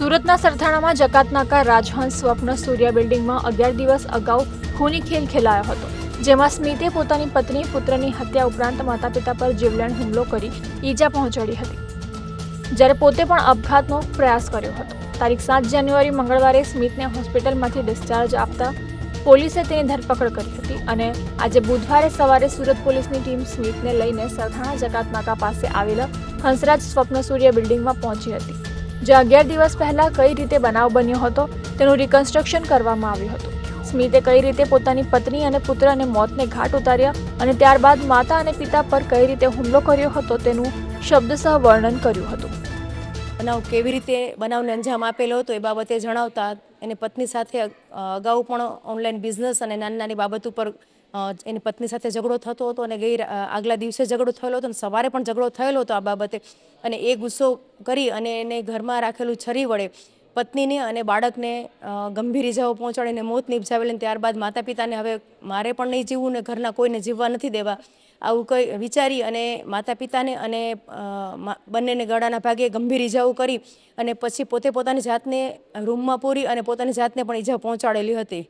સુરતના સરથાણામાં જકાતનાકા રાજહંસ સ્વપ્ન સૂર્ય બિલ્ડિંગમાં અગિયાર દિવસ અગાઉ ખૂની ખેલ ખેલાયો હતો, જેમાં સ્મિતે પોતાની પત્ની, પુત્રની હત્યા ઉપરાંત માતા પિતા પર જીવલેણ હુમલો કરી ઈજા પહોંચાડી હતી. જ્યારે પોતે પણ અપઘાતનો પ્રયાસ કર્યો હતો. તારીખ સાત જાન્યુઆરી મંગળવારે સ્મિતને હોસ્પિટલમાંથી ડિસ્ચાર્જ આપતા પોલીસે તેની ધરપકડ કરી હતી અને આજે બુધવારે સવારે સુરત પોલીસની ટીમ સ્મિતને લઈને સરથાણા જકાતનાકા પાસે આવેલા હંસરાજ સ્વપ્ન સૂર્ય બિલ્ડિંગમાં પહોંચી હતી. જે અગિયાર દિવસ પહેલા કઈ રીતે બનાવ બન્યો હતો, તેનું રિકન્સ્ટ્રક્શન કરવામાં આવ્યું હતું. સ્મિતે કઈ રીતે પોતાની પત્ની અને પુત્રને મોતને ઘાટ ઉતાર્યા અને ત્યારબાદ માતા અને પિતા પર કઈ રીતે હુમલો કર્યો હતો તેનું શબ્દસહ વર્ણન કર્યું હતું. બનાવ કેવી રીતે બનાવને અંજામ આપેલો હતો એ બાબતે જણાવતા એને પત્ની સાથે અગાઉ પણ ઓનલાઈન બિઝનેસ અને નાની નાની બાબત ઉપર એની પત્ની સાથે ઝઘડો થતો હતો અને ગઈ આગલા દિવસે ઝઘડો થયેલો હતો અને સવારે પણ ઝઘડો થયેલો હતો આ બાબતે. અને એ ગુસ્સો કરી અને એને ઘરમાં રાખેલું છરી વડે પત્નીને અને બાળકને ગંભીર ઇજાઓ પહોંચાડીને મોત નિપજાવેલી ત્યારબાદ માતા પિતાને હવે મારે પણ નહીં જીવવું ને ઘરના કોઈને જીવવા નથી દેવા આવું કંઈ વિચારી અને માતા પિતાને અને બંનેને ગળાના ભાગે ગંભીર ઈજાઓ કરી અને પછી પોતે પોતાની જાતને રૂમમાં પૂરી અને પોતાની જાતને પણ ઈજા પહોંચાડેલી હતી.